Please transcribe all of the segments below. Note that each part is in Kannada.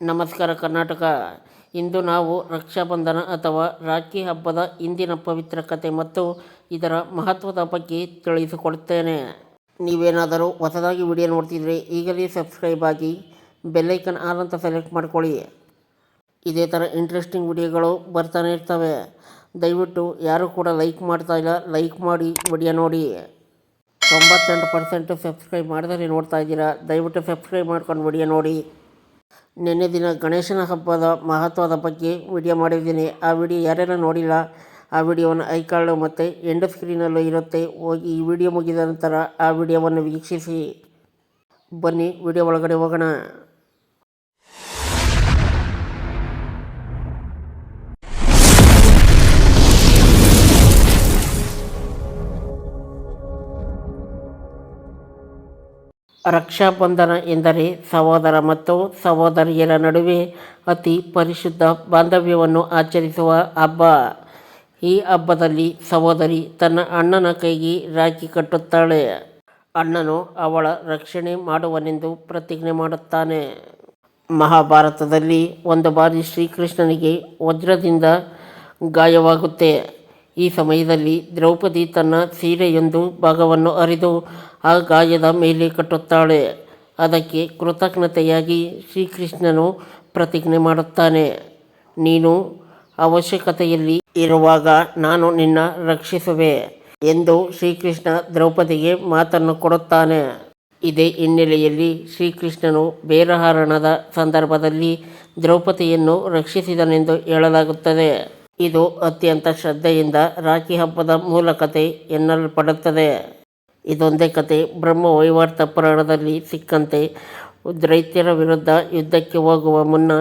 ನಮಸ್ಕಾರ ಕರ್ನಾಟಕ. ಇಂದು ನಾವು ರಕ್ಷಾಬಂಧನ ಅಥವಾ ರಾಖಿ ಹಬ್ಬದ ಇಂದಿನ ಪವಿತ್ರ ಕಥೆ ಮತ್ತು ಇದರ ಮಹತ್ವದ ಬಗ್ಗೆ ತಿಳಿಸಿಕೊಡುತ್ತೇನೆ ನೀವೇನಾದರೂ ಹೊಸದಾಗಿ ವಿಡಿಯೋ ನೋಡ್ತಿದ್ರೆ ಈಗಲೇ ಸಬ್ಸ್ಕ್ರೈಬ್ ಆಗಿ ಬೆಲ್ಲೈಕನ್ ಆಲ್ ಅಂತ ಸೆಲೆಕ್ಟ್ ಮಾಡ್ಕೊಳ್ಳಿ. ಇದೇ ಥರ ಇಂಟ್ರೆಸ್ಟಿಂಗ್ ವಿಡಿಯೋಗಳು ಬರ್ತಾನೆ ಇರ್ತವೆ. ದಯವಿಟ್ಟು ಯಾರು ಕೂಡ ಲೈಕ್ ಮಾಡ್ತಾ ಇಲ್ಲ, ಲೈಕ್ ಮಾಡಿ ವಿಡಿಯೋ ನೋಡಿ. ತೊಂಬತ್ತೆಂಟು ಪರ್ಸೆಂಟು ಸಬ್ಸ್ಕ್ರೈಬ್ ಮಾಡಿದರೆ ನೋಡ್ತಾ ಇದ್ದೀರಾ, ದಯವಿಟ್ಟು ಸಬ್ಸ್ಕ್ರೈಬ್ ಮಾಡ್ಕೊಂಡು ವಿಡಿಯೋ ನೋಡಿ. ನಿನ್ನೆ ದಿನ ಗಣೇಶನ ಹಬ್ಬದ ಮಹತ್ವದ ಬಗ್ಗೆ ವಿಡಿಯೋ ಮಾಡಿದ್ದೀನಿ. ಆ ವಿಡಿಯೋ ಯಾರ್ಯಾರು ನೋಡಿಲ್ಲ, ಆ ವಿಡಿಯೋವನ್ನು ಕಾರ್ಡು ಮತ್ತು ಎಂಡ್ ಸ್ಕ್ರೀನಲ್ಲೂ ಇರುತ್ತೆ. ಹೋಗಿ ಈ ವಿಡಿಯೋ ಮುಗಿದ ನಂತರ ಆ ವಿಡಿಯೋವನ್ನು ವೀಕ್ಷಿಸಿ. ಬನ್ನಿ, ವಿಡಿಯೋ ಒಳಗಡೆ ಹೋಗೋಣ. ರಕ್ಷಾಬಂಧನ ಎಂದರೆ ಸಹೋದರ ಮತ್ತು ಸಹೋದರಿಯರ ನಡುವೆ ಅತಿ ಪರಿಶುದ್ಧ ಬಾಂಧವ್ಯವನ್ನು ಆಚರಿಸುವ ಹಬ್ಬ. ಈ ಹಬ್ಬದಲ್ಲಿ ಸಹೋದರಿ ತನ್ನ ಅಣ್ಣನ ಕೈಗೆ ರಾಖಿ ಕಟ್ಟುತ್ತಾಳೆ. ಅಣ್ಣನು ಅವಳ ರಕ್ಷಣೆ ಮಾಡುವನೆಂದು ಪ್ರತಿಜ್ಞೆ ಮಾಡುತ್ತಾನೆ. ಮಹಾಭಾರತದಲ್ಲಿ ಒಂದು ಬಾರಿ ಶ್ರೀಕೃಷ್ಣನಿಗೆ ವಜ್ರದಿಂದ ಗಾಯವಾಗುತ್ತೆ. ಈ ಸಮಯದಲ್ಲಿ ದ್ರೌಪದಿ ತನ್ನ ಸೀರೆಯೊಂದು ಭಾಗವನ್ನು ಹರಿದು ಆ ಗಾಯದ ಮೇಲೆ ಕಟ್ಟುತ್ತಾಳೆ. ಅದಕ್ಕೆ ಕೃತಜ್ಞತೆಯಾಗಿ ಶ್ರೀಕೃಷ್ಣನು ಪ್ರತಿಜ್ಞೆ ಮಾಡುತ್ತಾನೆ. ನೀನು ಅವಶ್ಯಕತೆಯಲ್ಲಿ ಇರುವಾಗ ನಾನು ನಿನ್ನ ರಕ್ಷಿಸುವೆ ಎಂದು ಶ್ರೀಕೃಷ್ಣ ದ್ರೌಪದಿಗೆ ಮಾತನ್ನು ಕೊಡುತ್ತಾನೆ. ಇದೇ ಹಿನ್ನೆಲೆಯಲ್ಲಿ ಶ್ರೀಕೃಷ್ಣನು ಬೇರಹರಣದ ಸಂದರ್ಭದಲ್ಲಿ ದ್ರೌಪದಿಯನ್ನು ರಕ್ಷಿಸಿದನೆಂದು ಹೇಳಲಾಗುತ್ತದೆ. ಇದು ಅತ್ಯಂತ ಶ್ರದ್ಧೆಯಿಂದ ರಾಖಿ ಹಬ್ಬದ ಮೂಲ ಕಥೆ ಎನ್ನಲ್ಪಡುತ್ತದೆ. ಇದೊಂದೇ ಕತೆ ಬ್ರಹ್ಮ ವೈವಾರ್ಥ ಪುರಾಣದಲ್ಲಿ ಸಿಕ್ಕಂತೆ ದೈತ್ಯರ ವಿರುದ್ಧ ಯುದ್ಧಕ್ಕೆ ಹೋಗುವ ಮುನ್ನ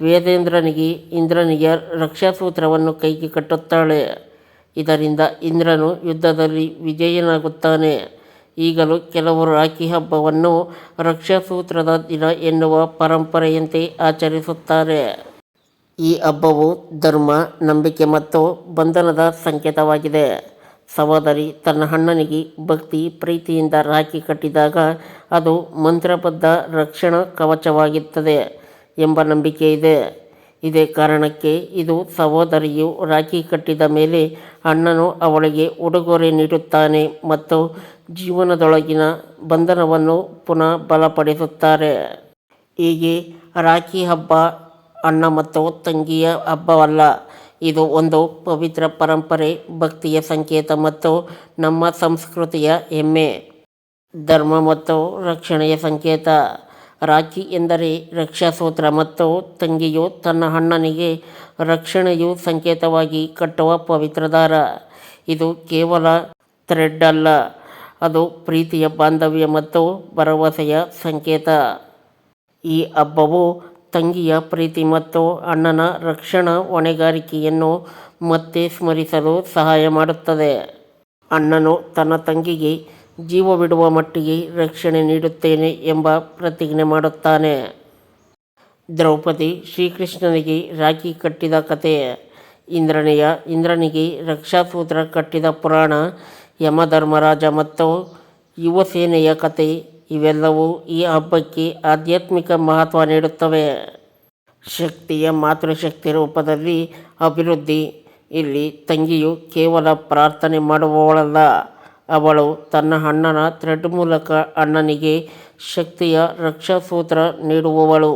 ವೇದೇಂದ್ರನಿಗೆ ಇಂದ್ರನಿಗೆ ರಕ್ಷಾಸೂತ್ರವನ್ನು ಕೈಗೆ ಕಟ್ಟುತ್ತಾಳೆ. ಇದರಿಂದ ಇಂದ್ರನು ಯುದ್ಧದಲ್ಲಿ ವಿಜಯನಾಗುತ್ತಾನೆ. ಈಗಲೂ ಕೆಲವರು ರಾಖಿ ಹಬ್ಬವನ್ನು ರಕ್ಷಾಸೂತ್ರದ ದಿನ ಎನ್ನುವ ಪರಂಪರೆಯಂತೆ ಆಚರಿಸುತ್ತಾರೆ. ಈ ಹಬ್ಬವು ಧರ್ಮ, ನಂಬಿಕೆ ಮತ್ತು ಬಂಧನದ ಸಂಕೇತವಾಗಿದೆ. ಸಹೋದರಿ, ತನ್ನ ಅಣ್ಣನಿಗೆ ಭಕ್ತಿ, ಪ್ರೀತಿಯಿಂದ ರಾಖಿ ಕಟ್ಟಿದಾಗ ಅದು ಮಂತ್ರಬದ್ಧ ರಕ್ಷಣಾ ಕವಚವಾಗುತ್ತದೆ ಎಂಬ ನಂಬಿಕೆ ಇದೆ. ಇದೇ ಕಾರಣಕ್ಕೆ ಇದು ಸಹೋದರಿಯು ರಾಖಿ ಕಟ್ಟಿದ ಮೇಲೆ ಅಣ್ಣನು ಅವಳಿಗೆ ಉಡುಗೊರೆ ನೀಡುತ್ತಾನೆ ಮತ್ತು ಜೀವನದೊಳಗಿನ ಬಂಧನವನ್ನು ಪುನಃ ಬಲಪಡಿಸುತ್ತಾರೆ. ಹೀಗೆ ರಾಖಿ ಹಬ್ಬ ಅಣ್ಣ ಮತ್ತು ತಂಗಿಯ ಹಬ್ಬವಲ್ಲ. ಇದು ಒಂದು ಪವಿತ್ರ ಪರಂಪರೆ, ಭಕ್ತಿಯ ಸಂಕೇತ ಮತ್ತು ನಮ್ಮ ಸಂಸ್ಕೃತಿಯ ಹೆಮ್ಮೆ. ಧರ್ಮ ಮತ್ತು ರಕ್ಷಣೆಯ ಸಂಕೇತ. ರಾಖಿ ಎಂದರೆ ರಕ್ಷಾಸೂತ್ರ ಮತ್ತು ತಂಗಿಯು ತನ್ನ ಅಣ್ಣನಿಗೆ ರಕ್ಷಣೆಯು ಸಂಕೇತವಾಗಿ ಕಟ್ಟುವ ಪವಿತ್ರ ದಾರ. ಇದು ಕೇವಲ ಥ್ರೆಡ್ ಅಲ್ಲ, ಅದು ಪ್ರೀತಿಯ ಬಾಂಧವ್ಯ ಮತ್ತು ಭರವಸೆಯ ಸಂಕೇತ. ಈ ಹಬ್ಬವು ತಂಗಿಯ ಪ್ರೀತಿ ಮತ್ತು ಅಣ್ಣನ ರಕ್ಷಣಾ ಹೊಣೆಗಾರಿಕೆಯನ್ನು ಮತ್ತೆ ಸ್ಮರಿಸಲು ಸಹಾಯ ಮಾಡುತ್ತದೆ. ಅಣ್ಣನು ತನ್ನ ತಂಗಿಗೆ ಜೀವ ಬಿಡುವ ಮಟ್ಟಿಗೆ ರಕ್ಷಣೆ ನೀಡುತ್ತೇನೆ ಎಂಬ ಪ್ರತಿಜ್ಞೆ ಮಾಡುತ್ತಾನೆ. ದ್ರೌಪದಿ ಶ್ರೀಕೃಷ್ಣನಿಗೆ ರಾಖಿ ಕಟ್ಟಿದ ಕತೆ. ಇಂದ್ರನೆಯ ಇಂದ್ರನಿಗೆ ರಕ್ಷಾಸೂತ್ರ ಕಟ್ಟಿದ ಪುರಾಣ, ಯಮಧರ್ಮರಾಜ ಮತ್ತು ಯುವಸೇನೆಯ ಕತೆ. ಇವೆಲ್ಲವೂ ಈ ಹಬ್ಬಕ್ಕೆ ಆಧ್ಯಾತ್ಮಿಕ ಮಹತ್ವ ನೀಡುತ್ತವೆ. ಶಕ್ತಿಯ ಮಾತೃಶಕ್ತಿ ರೂಪದಲ್ಲಿ ಅಭಿವೃದ್ಧಿ. ಇಲ್ಲಿ ತಂಗಿಯು ಕೇವಲ ಪ್ರಾರ್ಥನೆ ಮಾಡುವವಳಲ್ಲ, ಅವಳು ತನ್ನ ಅಣ್ಣನ ಥ್ರೆಡ್ ಮೂಲಕ ಅಣ್ಣನಿಗೆ ಶಕ್ತಿಯ ರಕ್ಷಾಸೂತ್ರ ನೀಡುವವಳು.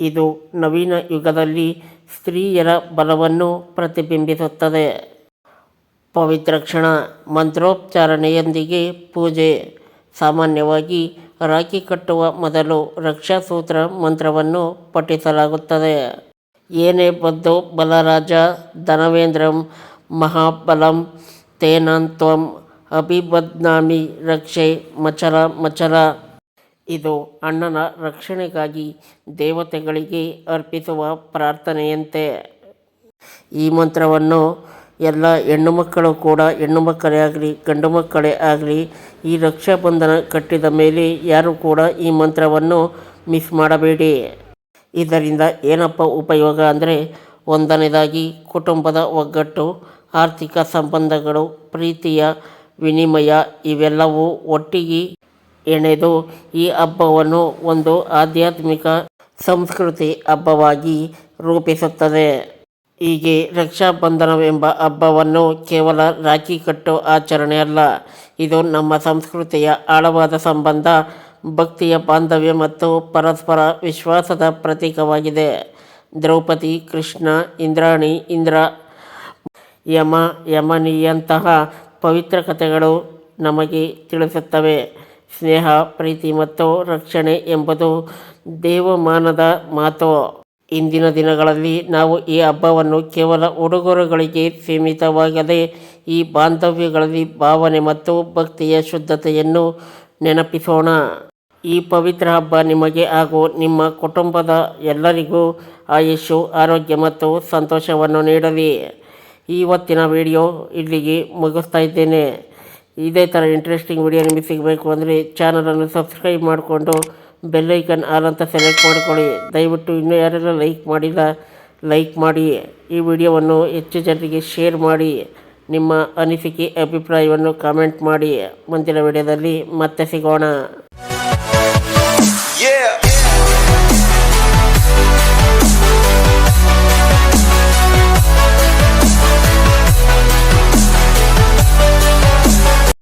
ಇದು ನವೀನ ಯುಗದಲ್ಲಿ ಸ್ತ್ರೀಯರ ಬಲವನ್ನು ಪ್ರತಿಬಿಂಬಿಸುತ್ತದೆ. ಪವಿತ್ರ ಕ್ಷಣ, ಮಂತ್ರೋಚ್ಚಾರಣೆಯೊಂದಿಗೆ ಪೂಜೆ. ಸಾಮಾನ್ಯವಾಗಿ ರಾಖಿ ಕಟ್ಟುವ ಮೊದಲು ರಕ್ಷಾಸೂತ್ರ ಮಂತ್ರವನ್ನು ಪಠಿಸಲಾಗುತ್ತದೆ. ಏನೇ ಬದ್ದು ಬಲರಾಜ ಧನವೇಂದ್ರಂ ಮಹಾಬಲಂ ತೇನಾಂತ್ವಂ ಅಭಿಬದ್ನಾಮಿ ರಕ್ಷೆ ಮಚಲ ಮಚಲ ಇದು ಅಣ್ಣನ ರಕ್ಷಣೆಗಾಗಿ ದೇವತೆಗಳಿಗೆ ಅರ್ಪಿಸುವ ಪ್ರಾರ್ಥನೆಯಂತೆ. ಈ ಮಂತ್ರವನ್ನು ಎಲ್ಲ ಹೆಣ್ಣು ಮಕ್ಕಳು ಕೂಡ ಹೆಣ್ಣು ಮಕ್ಕಳೇ ಆಗಲಿ, ಗಂಡು ಮಕ್ಕಳೇ ಆಗಲಿ, ಈ ರಕ್ಷಾಬಂಧನ ಕಟ್ಟಿದ ಮೇಲೆ ಯಾರು ಕೂಡ ಈ ಮಂತ್ರವನ್ನು ಮಿಸ್ ಮಾಡಬೇಡಿ. ಇದರಿಂದ ಏನಪ್ಪ ಉಪಯೋಗ ಅಂದರೆ ಒಂದನೇದಾಗಿ ಕುಟುಂಬದ ಒಗ್ಗಟ್ಟು, ಆರ್ಥಿಕ ಸಂಬಂಧಗಳು, ಪ್ರೀತಿಯ ವಿನಿಮಯ ಇವೆಲ್ಲವೂ ಒಟ್ಟಿಗೆ ಎಣೆದು ಈ ಹಬ್ಬವನ್ನು ಒಂದು ಆಧ್ಯಾತ್ಮಿಕ ಸಂಸ್ಕೃತಿ ಹಬ್ಬವಾಗಿ ರೂಪಿಸುತ್ತದೆ. ಹೀಗೆ ರಕ್ಷಾಬಂಧನವೆಂಬ ಹಬ್ಬವನ್ನು ಕೇವಲ ರಾಖಿ ಕಟ್ಟೋ ಆಚರಣೆ ಅಲ್ಲ. ಇದು ನಮ್ಮ ಸಂಸ್ಕೃತಿಯ ಆಳವಾದ ಸಂಬಂಧ, ಭಕ್ತಿಯ ಬಾಂಧವ್ಯ ಮತ್ತು ಪರಸ್ಪರ ವಿಶ್ವಾಸದ ಪ್ರತೀಕವಾಗಿದೆ. ದ್ರೌಪದಿ, ಕೃಷ್ಣ, ಇಂದ್ರಾಣಿ, ಇಂದ್ರ, ಯಮ, ಯಮನಿಯಂತಹ ಪವಿತ್ರ ಕಥೆಗಳು ನಮಗೆ ತಿಳಿಸುತ್ತವೆ. ಸ್ನೇಹ, ಪ್ರೀತಿ ಮತ್ತು ರಕ್ಷಣೆ ಎಂಬುದು ದೇವಮಾನದ ಮಾತು. ಇಂದಿನ ದಿನಗಳಲ್ಲಿ ನಾವು ಈ ಹಬ್ಬವನ್ನು ಕೇವಲ ಉಡುಗೊರೆಗಳಿಗೆ ಸೀಮಿತವಾಗದೆ ಈ ಬಾಂಧವ್ಯಗಳಲ್ಲಿ ಭಾವನೆ ಮತ್ತು ಭಕ್ತಿಯ ಶುದ್ಧತೆಯನ್ನು ನೆನಪಿಸೋಣ. ಈ ಪವಿತ್ರ ಹಬ್ಬ ನಿಮಗೆ ಹಾಗೂ ನಿಮ್ಮ ಕುಟುಂಬದ ಎಲ್ಲರಿಗೂ ಆಯುಷು ಆರೋಗ್ಯ ಮತ್ತು ಸಂತೋಷವನ್ನು ನೀಡಲಿ. ಇವತ್ತಿನ ವಿಡಿಯೋ ಇಲ್ಲಿಗೆ ಮುಗಿಸ್ತಾ ಇದ್ದೇನೆ. ಇದೇ ಥರ ಇಂಟ್ರೆಸ್ಟಿಂಗ್ ವಿಡಿಯೋ ನಿಮಗೆ ಸಿಗಬೇಕು ಅಂದರೆ ಚಾನಲನ್ನು ಸಬ್ಸ್ಕ್ರೈಬ್ ಮಾಡಿಕೊಂಡು ಬೆಲ್ಲೈಕನ್ ಆಲ್ ಅಂತ ಸೆಲೆಕ್ಟ್ ಮಾಡ್ಕೊಳ್ಳಿ. ದಯವಿಟ್ಟು ಇನ್ನೂ ಯಾರೆಲ್ಲ ಲೈಕ್ ಮಾಡಿಲ್ಲ ಲೈಕ್ ಮಾಡಿ. ಈ ವಿಡಿಯೋವನ್ನು ಹೆಚ್ಚು ಜನರಿಗೆ ಶೇರ್ ಮಾಡಿ. ನಿಮ್ಮ ಅನಿಸಿಕೆ, ಅಭಿಪ್ರಾಯವನ್ನು ಕಾಮೆಂಟ್ ಮಾಡಿ. ಮುಂದಿನ ವಿಡಿಯೋದಲ್ಲಿ ಮತ್ತೆ ಸಿಗೋಣ.